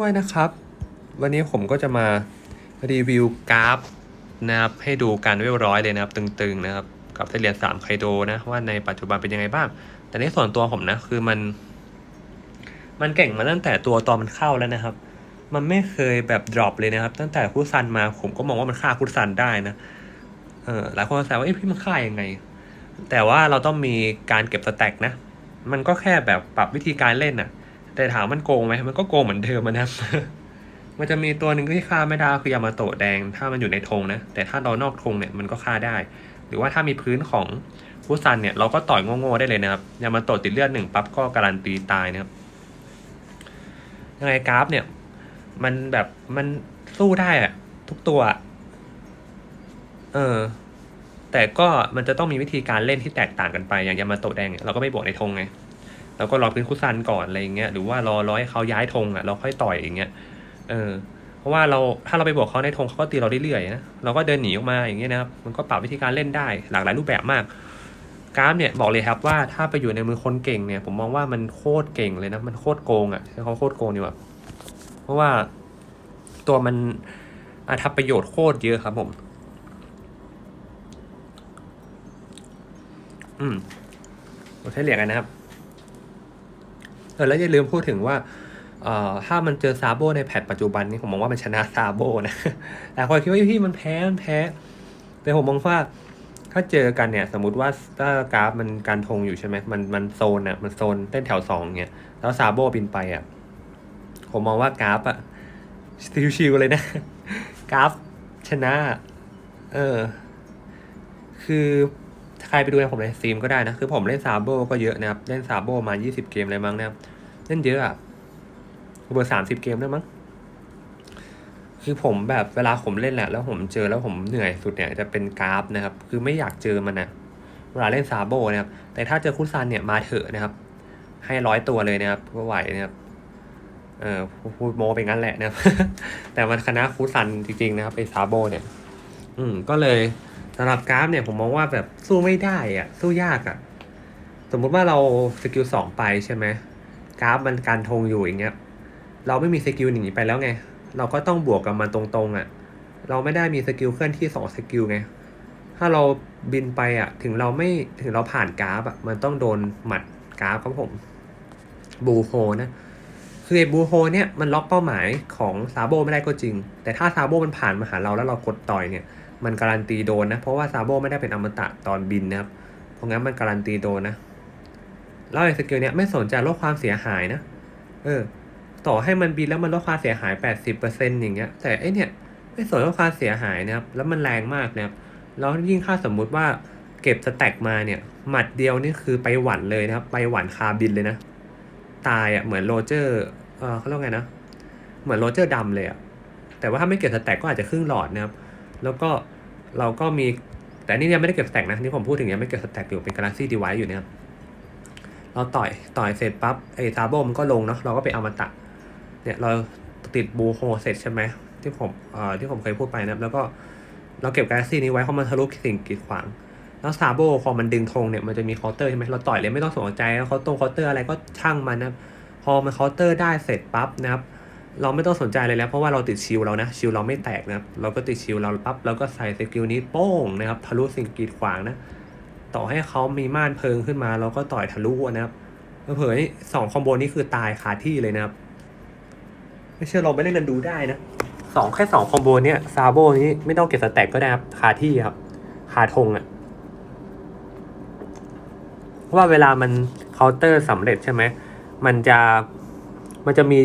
ด้วยนะครับ วันนี้ผมก็จะมารีวิวกราฟนะครับให้ดูการเรียบร้อยเลยนะครับ ตึงๆนะครับ กับเส้นเรียญสามไคโดนะว่าในปัจจุบันเป็นยังไงบ้าง แต่ในส่วนตัวผมนะคือมัน มันเก่งมาตั้งแต่ตัวตอนมันเข้าแล้วนะครับ มันไม่เคยแบบดรอปเลยนะครับ ตั้งแต่คุซันมาผมก็มองว่ามันฆ่าคุซันได้นะเออหลายคนสงสัยว่าเอ้พี่มันฆ่ายังไง แต่ว่าเราต้องมีการเก็บสแต็กนะ มันก็แค่แบบปรับวิธีการเล่นน่ะ แต่ถามมันโกงไหมมันก็โกงเหมือนเดิมนะครับมันจะมีตัวหนึ่งที่ฆ่าไม่ได้คือยามาโตะแดง ถ้ามันอยู่ในธงนะ แต่ถ้าเรานอกธงเนี่ยมันก็ฆ่าได้ หรือว่าถ้ามีพื้นของฟุซันเนี่ยเราก็ต่อยโง่ๆได้เลยนะครับยามาโตะติดเลือดหนึ่งปั๊บก็การันตีตายนะครับยังไงกราฟเนี่ย มันแบบมันสู้ได้อะทุกตัว เออ แต่ก็มันจะต้องมีวิธีการเล่นที่แตกต่างกันไปอย่างยามาโตะแดงเนี่ยเราก็ไม่บวกในธงไง เราก็รอพื้นคุซันก่อนอะไรอย่างเงี้ยหรือว่ารอรอให้เขาย้ายธงอะเราค่อยต่อยอย่างเงี้ยเออเพราะว่าเราถ้าเราไปบวกเขาในธงเขาก็ตีเราเรื่อยๆนะเราก็เดินหนีออกมาอย่างเงี้ยนะครับมันก็ปรับวิธีการเล่นได้หลากหลายรูปแบบมากกราฟเนี่ยบอกเลยครับว่าถ้าไปอยู่ในมือคนเก่งเนี่ยผมมองว่ามันโคตรเก่งเลยนะมันโคตรโกงอะใช้เขาโคตรโกงดีกว่าเพราะว่าตัวมันอาทำประโยชน์โคตรเยอะครับผม อืมเราใช้เหรียญกันนะครับ ออแล้วอย่าลืมพูดถึงว่าเอ่อถ้ามันเจอซาโบในแพทปัจจุบันนี่ผมมองว่ามันชนะซาโบนะแต่คนคิดว่าพี่มันแพ้มันแพ้ แต่ผมมองว่าถ้าเจอกันเนี่ย สมมติว่าถ้ากราฟมันการทงอยู่ใช่ไหมมันมันโซนอะมันโซนเต้นแถวสองเนี่ยแล้วซาโบบินไปอะผมมองว่ากราฟอะชิวๆเลยนะ กราฟชนะ เออ คือใครไปดูในผมในสตรีมก็ได้นะ คือผมเล่นซาโบก็เยอะนะครับ เล่นซาโบมา 20 เกมเลยมั้งนะครับ เล่นเยอะอะเบอร์สามสิบเกมได้มั้งคือผมแบบเวลาผมเล่นแหละแล้วผมเจอแล้วผมเหนื่อยสุดเนี่ยจะเป็นกราฟนะครับ คือไม่อยากเจอมันนะเวลาเล่นซาโบนะครับ แต่ถ้าเจอคุซันเนี่ยมาเถอะนะครับ ให้ร้อยตัวเลยนะครับก็ไหวนะครับเออพูดโมไปงั้นแหละนะครับ แต่มันคณะคุซันจริงๆนะครับไอซาโบเนี่ย อืมก็เลยสำหรับกราฟเนี่ยผมมองว่าแบบสู้ไม่ได้อะสู้ยากอะสมมุติว่าเราสกิลสองไปใช่ไหม กราฟมันการทงอยู่อย่างเงี้ย เราไม่มีสกิลหนีไปแล้วไง เราก็ต้องบวกกับมันตรงๆอะ่ะ เราไม่ได้มีสกิลเคลื่อนที่สองสกิลไง ถ้าเราบินไปอะ่ะ ถึงเราไม่ถึงเราผ่านกราฟอะ่ะ มันต้องโดนหมัดกราฟครับผมบูโฮนะ คือไอ้บูโฮเนี่ยมันล็อกเป้าหมายของซาโบไม่ได้ก็จริง แต่ถ้าซาโบมันผ่านมาหาเราแล้วเรากดต่อยเนี่ย มันการันตีโดนนะ เพราะว่าซาโบไม่ได้เป็นอมตะตอนบินนะครับ เพราะงั้นมันการันตีโดนนะ แล้วไอ้สกิลเนี่ยไม่สนใจลดความเสียหายนะ เออ ต่อให้มันบินแล้วมันลดความเสียหาย 80%อย่างเงี้ย แต่ไอเนี่ยไม่สนลดความเสียหายนะครับ แล้วมันแรงมากนะครับ แล้วยิ่งถ้าสมมุติว่าเก็บสแต็กมาเนี่ย หมัดเดียวนี่คือไปหวันเลยนะครับ ไปหวันคาบินเลยนะ ตายอะ่ะ เหมือนโรเจอร์ เออเขาเรียกไงนะ เหมือนโรเจอร์ดำเลยอะ่ะ แต่ว่าถ้าไม่เก็บสแต็กก็อาจจะครึ่งหลอดนะครับ แล้วก็เราก็มี แต่นี่ยังไม่ได้เก็บสแต็กนะ นี่ผมพูดถึงยังไม่เก็บสแต็กอยู่ เป็นกาแล็กซี่ดีไวอยู่นะครับ เราต่อยต่อยเสร็จปั๊บไอ้ซาโบมันก็ลงเนาะเราก็ไปเอามาตะเนี่ยเราติดบูโฮเสร็จใช่ไหมที่ผมเอ่อที่ผมเคยพูดไปนะแล้วก็เราเก็บกาแล็กซี่นี้ไว้เพราะมันทะลุสิ่งกีดขวาง แล้วซาโบพอมันดึงธงเนี่ยมันจะมีเคาน์เตอร์ใช่ไหมเราต่อยเลยไม่ต้องสนใจแล้วเขาตรงเคาน์เตอร์อะไรก็ช่างมันนะพอมันเคาน์เตอร์ได้เสร็จปั๊บนะครับเราไม่ต้องสนใจเลยแล้วเพราะว่าเราติดชิลเรานะชิลเราไม่แตกนะเราก็ติดชิลเราปั๊บเราก็ใส่สกิลนี้โป้งนะครับทะลุสิ่งกีดขวางนะ ต่อให้เขามีม่านเพิงขึ้นมาเราก็ต่อยทะลุนะครับเผยสองคอมโบนี้คือตายคาที่เลยนะครับ ไม่เชื่อลองไปเล่นกันดูได้นะสองแค่สองคอมโบเนี่ยซาโบนี้ไม่ต้องเก็บสแต็กก็ได้ครับคาที่ครับคาธงอะ่ะเพราะว่าเวลามันเคาน์เตอร์สำเร็จใช่ไหมมันจะมันจะมี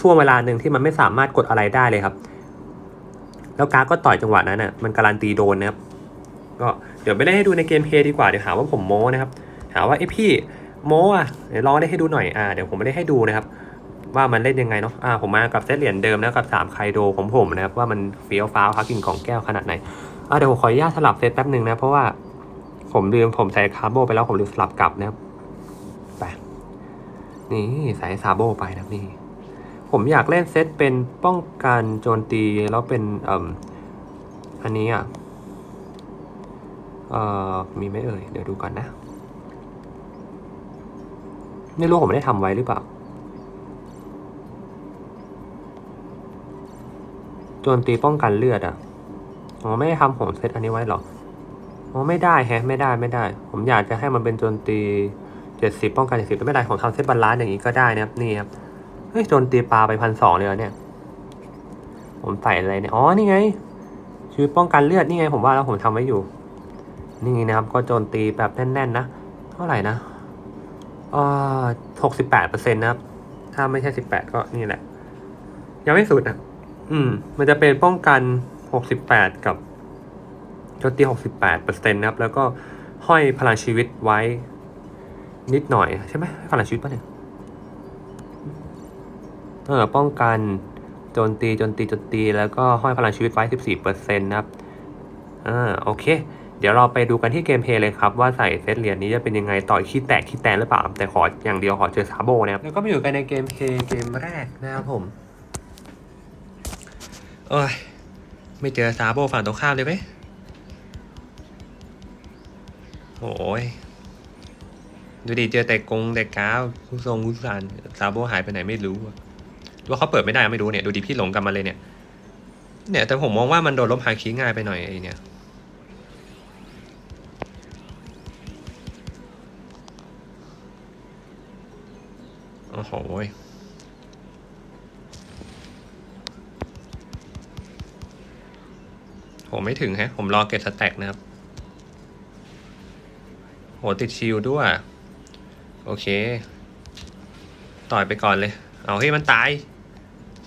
ช่วงเวลาหนึ่งที่มันไม่สามารถกดอะไรได้เลยครับ แล้วการ์ดก็ต่อยจังหวะนั้นอะมันการันตีโดนนะครับ ดี๋ยวไปเล่นให้ดูในเกมเพย์ดีกว่าเดี๋ยวหาว่าผมโม้นะครับหาว่าไอพี่โม้อะเดี๋ยวลองเล่นให้ดูหน่อยอ่าเดี๋ยวผมไม่ได้ให้ดูนะครับ ว่ามันเล่นยังไงเนาะอ่าผมมากับเซตเหรียญเดิมนะกับสามไคโดของผมนะครับว่ามันเฟี้ยวฟ้าวคักกิ่งของแก้วขนาดไหนอ่าเดี๋ยวผมขออนุญาตสลับเซตแป๊บหนึ่งนะเพราะว่าผมลืมผมใส่คาร์โบไปแล้วผมลืมสลับกลับนะครับไปนี่ใส่ซาโบไปนะนี่ผมอยากเล่นเซตเป็นป้องกันโจมตีแล้วเป็นเอ่มอันนี้อะ เอ่อมีไหมเอ่ย เดี๋ยวดูก่อนนะ ไม่รู้ผมไม่ได้ทำไว้หรือเปล่า โจมตีป้องกันเลือดอะ อ๋อ ไม่ได้ทำโหมเซตอันนี้ไว้หรอ อ๋อ ไม่ได้แฮะ ไม่ได้ไม่ได้ ผมอยากจะให้มันเป็นโจมตีเจ็ดสิบป้องกันเจ็ดสิบไม่ได้ผมทำเซตบาลานซ์อย่างนี้ก็ได้นะครับ นี่ครับ เฮ้ย โจมตีปลาไปพันสองเลยเหรอเนี่ย ผมใส่อะไรเนี่ย อ๋อ นี่ไงชีวิตป้องกันเลือด นี่ไง ผมว่าแล้วผมทำไว้อยู่ นี่นะครับก็โจมตีแบบแน่นๆนะ เท่าไหร่นะเอ่อหกสิบแปดเปอร์เซ็นต์นะครับ ถ้าไม่ใช่สิบแปดก็นี่แหละ ยังไม่สุดอะอืม มันจะเป็นป้องกันหกสิบแปดกับโจมตีหกสิบแปดเปอร์เซ็นต์นะครับ แล้วก็ห้อยพลังชีวิตไว้นิดหน่อยใช่ไหมพลังชีวิตป่ะเนี่ยเออป้องกันโจมตีโจมตีโจมตี แล้วก็ห้อยพลังชีวิตไว้สิบสี่เปอร์เซ็นต์นะครับอ่าโอเค เดี๋ยวเราไปดูกันที่เกมเพลย์เลยครับ ว่าใส่เซตเหรียญนี้จะเป็นยังไงต่อยขี้แตกขี้แตนหรือเปล่า แต่ขออย่างเดียวขอเจอซาโบนะครับแล้วก็มาอยู่กันในเกมเพลย์เกมแรกนะครับผมโอ้ยไม่เจอซาโบฝั่งตรงข้ามเลยไหมโอ้ยดูดิเจอแต่กงแต่ก้าวคุทรงคุสานซาโบหายไปไหนไม่รู้ว่าเขาเปิดไม่ได้ไม่รู้เนี่ยดูดิพี่หลงกลับมาเลยเนี่ย เนี่ยแต่ผมมองว่ามันโดนลบฮาคิง่ายไปหน่อยไอ้เนี่ย อ้โหผมไม่ถึงฮะ ผมรอเก็บสแต็กนะครับ โห ติดชิลด้วย โอเค ต่อยไปก่อนเลย เอาให้ยมันตาย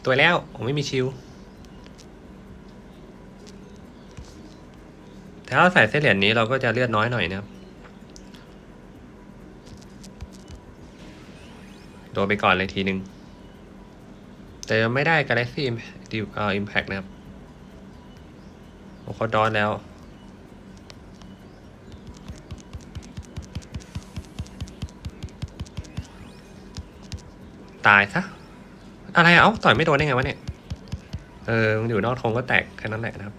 ตัวแล้ว ผมไม่มีชิลถ้าเราใส่เส้นเหรียญนี้เราก็จะเลือดน้อยหน่อยนะครับ โดนไปก่อนเลยทีหนึ่งแต่ยังไม่ได้ Galaxy Impact เอ่อ Impact นะครับโอ้เขาดอนแล้ว ตายซะ อะไรอะเอ้า ต่อยไม่โดนได้ไงวะเนี่ย เออมันอยู่นอกธงก็แตกแค่นั้นแหละนะครับ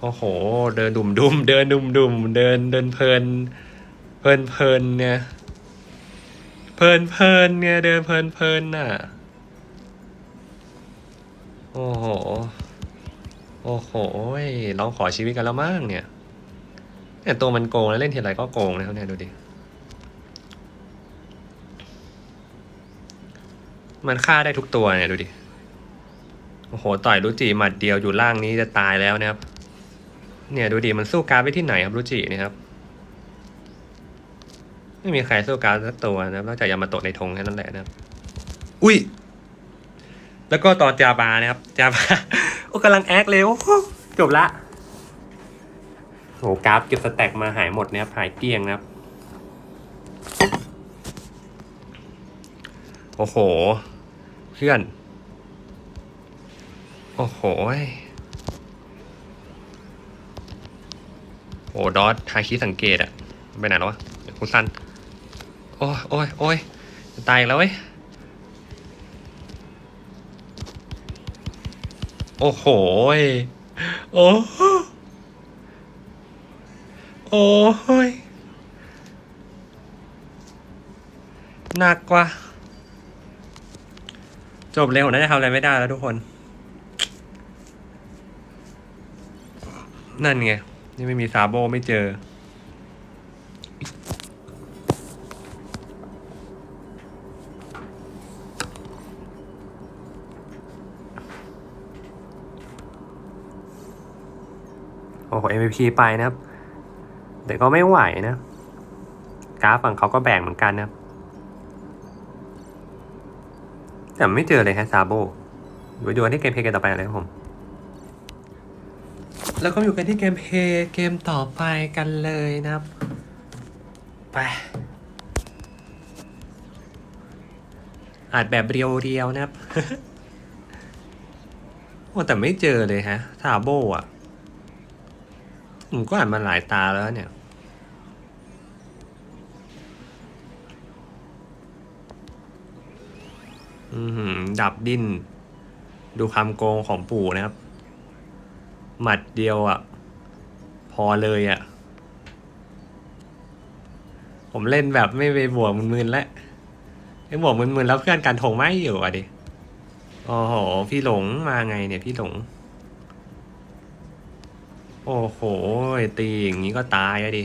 โอ้โห เดินดุมดุมเดินดุมดุมเดินเดินเพลิน เพลินเพลินเนี่ย เพลินเพลินเนี่ยเดินเพลินเพลินน่ะ โอ้โห โอ้โหร้องขอชีวิตกันแล้วมั้งเนี่ยเนี่ยตัวมันโกงแล้วเล่นทีไรก็โกงนะครับเนี่ยดูดิ มันฆ่าได้ทุกตัวเนี่ยดูดิ โอ้โห ต่อยรุจิหมัดเดียวอยู่ล่างนี้จะตายแล้วนะครับ เนี่ยดูดิมันสู้การไปที่ไหนครับรุจิเนะครับ ไม่มีใครสู้การดสักตัวนะครับนอกจากยามาโตะในธงแค่นั้นแหละนะครับ อุ้ย แล้วก็ตอนจาบานะครับ จาบาโอ้กำลังแอคเร็วจบละโหกราฟเก็บสแต็กมาหายหมดนะครับหายเกลี้ยงนะครับ โอ้โห เพื่อน โอ้โหยโอ้ดอททาคิสังเกตอะไปไหนแล้ววะคุณซัน โอ้ยโอ้ยโอ้ยจะตายแล้วเว้ย โอ้โห โอ้โอ้ยหนักกว่า จบเร็วน่าจะทำอะไรไม่ได้แล้วทุกคน นั่นไงนี่ไม่มีซาโบไม่เจอ โอ้โห MVP ไปนะครับ แต่ก็ไม่ไหวนะกราฟฝั่งเขาก็แบ่งเหมือนกันนะครับแต่ไม่เจอเลยฮะซาโบไปดูที่เกมเพลย์เกมต่อไปเลยครับผม แล้วก็อยู่กันที่เกมเพลย์เกมต่อไปกันเลยนะครับ ไป อาจแบบเรียวๆนะครับ โอ้แต่ไม่เจอเลยฮะซาโบอะ ผมก็อ่านมาหลายตาแล้วเนี่ย อือหือดับดิ้น ดูความโกงของปู่นะครับ หมัดเดียวอะ่ะ พอเลยอะ่ะ ผมเล่นแบบไม่ไปบวกมึนๆแล้วไอ้บวกมึนๆแล้วเพื่อนกันทงไม่อยู่อะดิอ้โอ้โห พี่หลงมาไงเนี่ยพี่หลง โอ้โห ตีอย่างนี้ก็ตายอะดิ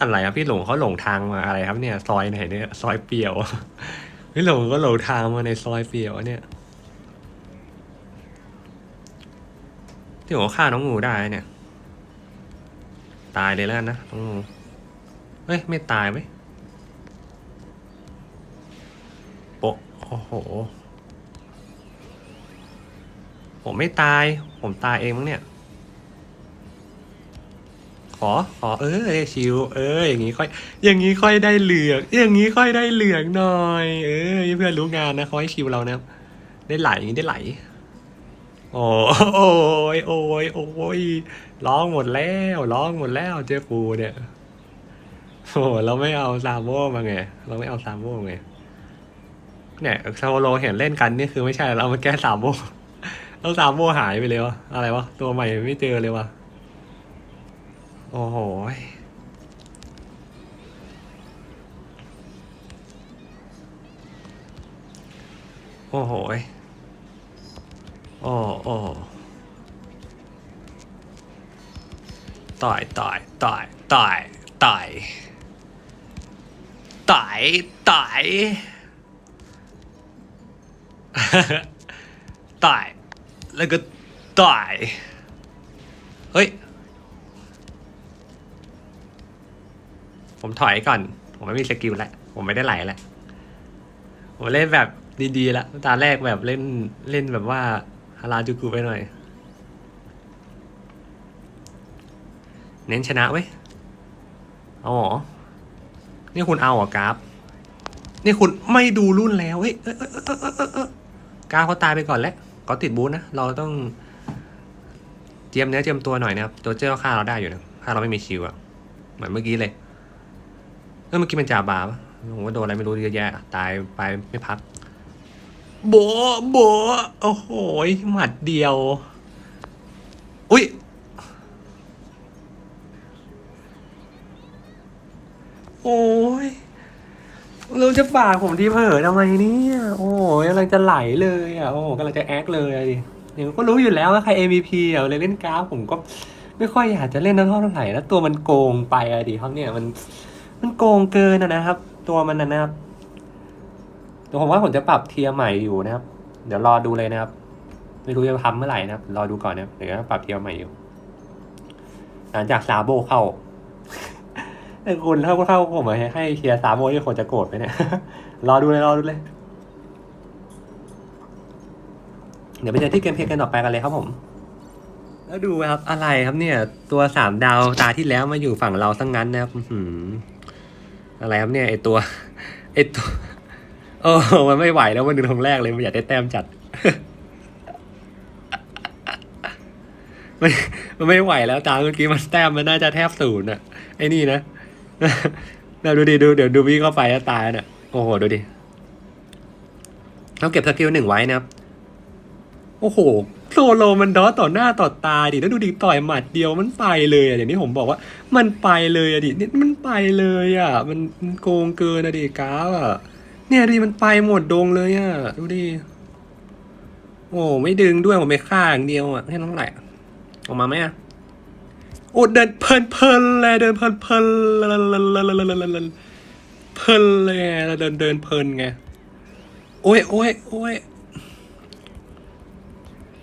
อะไรครับพี่หลงเขาหลงทางมาอะไรครับเนี่ย ซอยไหนเนี่ยซอยเปี่ยว พี่หลงก็หลงทางมาในซอยเปี่ยวเนี่ย ที่ผมฆ่าน้องงูได้เนี่ย ตายเลยแล้วนะน้องงูเฮ้ย ไม่ตายไหมโปะโอ้โห ผมไม่ตาย ผมตายเองมั้งเนี่ย อขอเออชิวเออ อย่างงี้ค่อย อย่างงี้ค่อยได้เหลืองอย่างงี้ค่อยได้เหลืองหน่อย เออเพื่อนรู้งานนะเขาให้ชิวเรานะได้ไหลอย่างงี้ได้ไหลโอ้โอ้ยโอ้ยโอ้ยร้องหมดแล้วร้องหมดแล้วเจ๊ปูเนี่ยโอ้เราไม่เอาซามโบมาไง เราไม่เอาซามโบไงเนี่ยซาโลเห็นเล่นกันนี่คือไม่ใช่เรามาแก้ซามโบแล้วซามโบหายไปเลยวะอะไรวะตัวใหม่ไม่เจอเลยวะ โอ้โหโอ้โหโอ้โอ้ต่อยต่อยต่อยต่อยต่อยต่อยต่อยต่อยแล้วก็ต่อยเฮ้ย ผมถอยก่อน ผมไม่มีสกิลแล้วผมไม่ได้ไหลแล้วผมเล่นแบบดีๆแล้วตาแรกแบบเล่นเล่นแบบว่าฮาราจูกุไปหน่อย เน้นชนะเว้ยเอาหรอ นี่คุณเอาเหรอกราฟ นี่คุณไม่ดูรุ่นแล้วเฮ้ยเอ้ยเอ้ยเอ้ยเอ้ยเอ้ยเอ้ยกราฟเขาตายไปก่อนแล้วเขาติดบูธนะ เราต้องเจียมเนื้อเจียมตัวหน่อยนะครับตัวเจ้าฆ่าเราได้อยู่นะ ถ้าเราไม่มีชิวอะเหมือนเมื่อกี้เลย เออเมื่อกี้เป็นจ่าบาปะผมว่าโดนอะไรไม่รู้เยอะแยะ ตายไปไม่พัก โบะโบะโอ้โหหมัดเดียว อุ้ยโอ้ยเราจะฝากผมที่เผลอทำไมเนี่ยโอ้ยกำลังจะไหลเลยอะโอ้กำลังจะแอคเลยอะดิเดี๋ยวก็รู้อยู่แล้วว่าใคร MVP อะเลยเล่นกราฟผมก็ไม่ค่อยอยากจะเล่นเท่าไหร่แล้วตัวมันโกงไปอะดิครับเนี่ยมัน มันโกงเกินอะนะครับ ตัวมันนะนะครับเดี๋ยวผมว่าผมจะปรับเทียร์ใหม่อยู่นะครับ เดี๋ยวรอดูเลยนะครับ ไม่รู้จะทำเมื่อไหร่นะครับ รอดูก่อนนะครับเดี๋ยวจะปรับเทียร์ใหม่อยู่ หลังจากซาโบเข้าแต่คุณเข้าเข้าผมมาให้ให้เทียร์ซาโบที่คนจะโกรธไหมเนี่ยรอดูเลยรอดูเลยเดี๋ยวไปเจอที่เกมเพลย์กันต่อไปกันเลยครับผม แล้วดูครับอะไรครับเนี่ย ตัวสามดาวตาที่แล้วมาอยู่ฝั่งเราทั้งนั้นนะครับ อะไรครับเนี่ยไอตัวไอตัวโอ้มันไม่ไหวแล้วมันดูทงแรกเลยมันอยากได้แต้มจัด มันมันไม่ไหวแล้วตาเมื่อกี้มันแต้มมันน่าจะแทบศูนย์อะไอ้นี่นะเราดูดิดูเดี๋ยวดูวิ่งเข้าไปแล้วตายเนี่ยโอ้โหดูดิเราเก็บสกิลหนึ่งไว้นะครับ โอ้โห โซโลมันดอสต่อหน้าต่อตาดิแล้วดูดิต่อยหมัดเดียวมันไปเลยอะอย่างที่ผมบอกว่า มันไปเลยอะดินี่มันไปเลยอะ มันโกงเกินอะดิกราฟอะ เนี่ยดิมันไปหมดดงเลยอะดูดิโอ้ไม่ดึงด้วยผมไปฆ่าอย่างเดียวอะแค่นั้นแหละออกมาไหมอะโอ้เดินเพลินเพลินเลยเดินเพลินเพลินเพลินเลยเดินเดินเพลินไงโอ้ยโอ้ยโอ้ย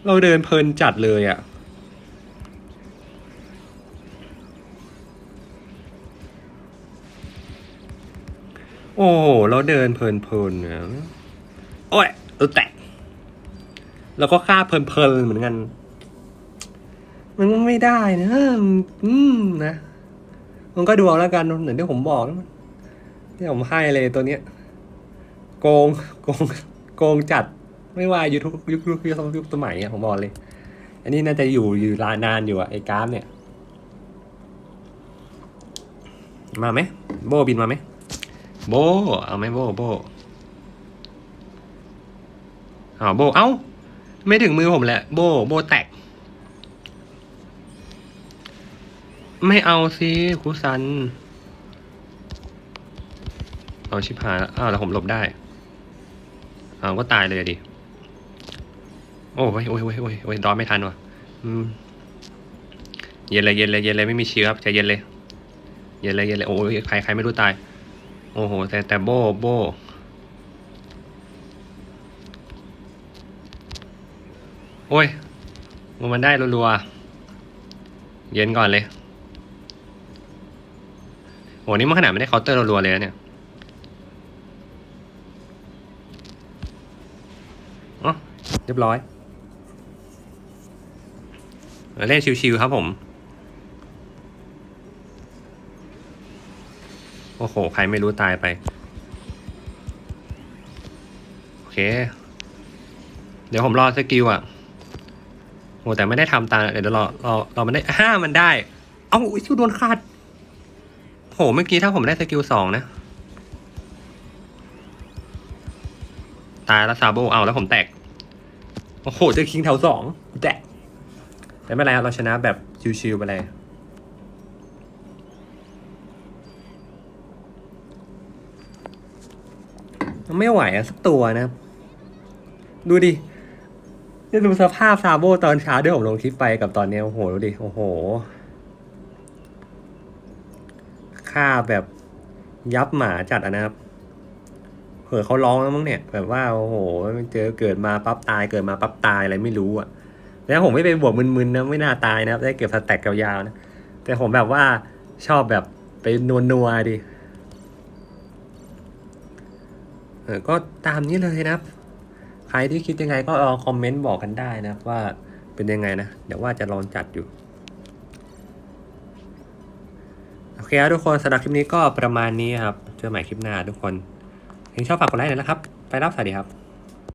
เราเดินเพลินจัดเลยอะ่ะ โอ้โห เราเดินเพลินเพลินเนี่ยโอ้ยตัวแตกแล้วก็ฆ่าเพลินเพลินเหมือนกัน มันก็ไม่ได้นะอืมนะ มันก็ดูเอาแล้วกันเหมือนที่ผมบอกนะที่ผมให้เลยตัวเนี้ย โกง โกง โกงจัด ไม่ว่ายุคยุคยุคยุคยุคสมัยอะผมบอกเลย อันนี้น่าจะอยู่อยู่รานานอยู่อะไอ้กราฟเนี่ย มาไหมโบบินมาไหมโบเอาไหมโบโบเอาโบเอ้า ไม่ถึงมือผมแหละ โบโบแตก ไม่เอาสิคุซัน เอาชิบหายแล้วอ้าวแล้วผมหลบได้อ้าวก็ตายเลยดิ โอ้ยโอ้ยโอ้ยโอ้ยโอ้ยดอนไม่ทันวะเย็นเลยเย็นเลยเย็นเลยไม่มีเชื้อครับใจเย็นเลยเย็นเลยเย็นเลยโอ้ยใครใครไม่รู้ตาย โอ้โห แต่แต่โบโบโอ้ยมันได้รัวๆเย็นก่อนเลยโอ้นี่มันขนาดไม่ได้เคาน์เตอร์รัวๆเลยเนี่ยเรียบร้อย เล่นชิวๆครับผม โอ้โห ใครไม่รู้ตายไป โอเค เดี๋ยวผมรอสกิลอะโหแต่ไม่ได้ทำตาเดี๋ยวรอรอรอมันได้ห้ามันได้ เอ้าอุ้ยชิวโดนขาดโห เมื่อกี้ถ้าผมได้สกิลสองนะ ตายแล้วซาโบเอาแล้วผมแตก โอ้โห เจอคิงแถวสองแตก แต่ไม่เป็นไรเราชนะแบบชิวๆไปเลยไม่ไหวอะสักตัวนะ ดูดิจะดูสภาพซาโบตอนเช้าที่ผมลงคลิปไปกับตอนนี้โอ้โหดูดิ โอ้โห ค่าแบบยับหมาจัดอะนะครับเผื่อเขาร้องแล้วมั้งเนี่ย แบบว่า โอ้โห เจอเกิดมาปั๊บตายเกิดมาปั๊บตายอะไรไม่รู้อะ แล้วผมไม่ไปบวกมึนๆนะไม่น่าตายนะครับ ได้เก็บสแต็กยาวๆนะ แต่ผมแบบว่าชอบแบบไปนัวๆดิเออก็ตามนี้เลยนะครับ ใครที่คิดยังไงก็ลองคอมเมนต์บอกกันได้นะว่าเป็นยังไงนะ เดี๋ยวว่าจะลองจัดอยู่โอเคครับทุกคนสำหรับคลิปนี้ก็ประมาณนี้ครับ เจอใหม่คลิปหน้าทุกคนยังชอบฝากกดไลค์หน่อยนะครับ ไปรับสวัสดีครับ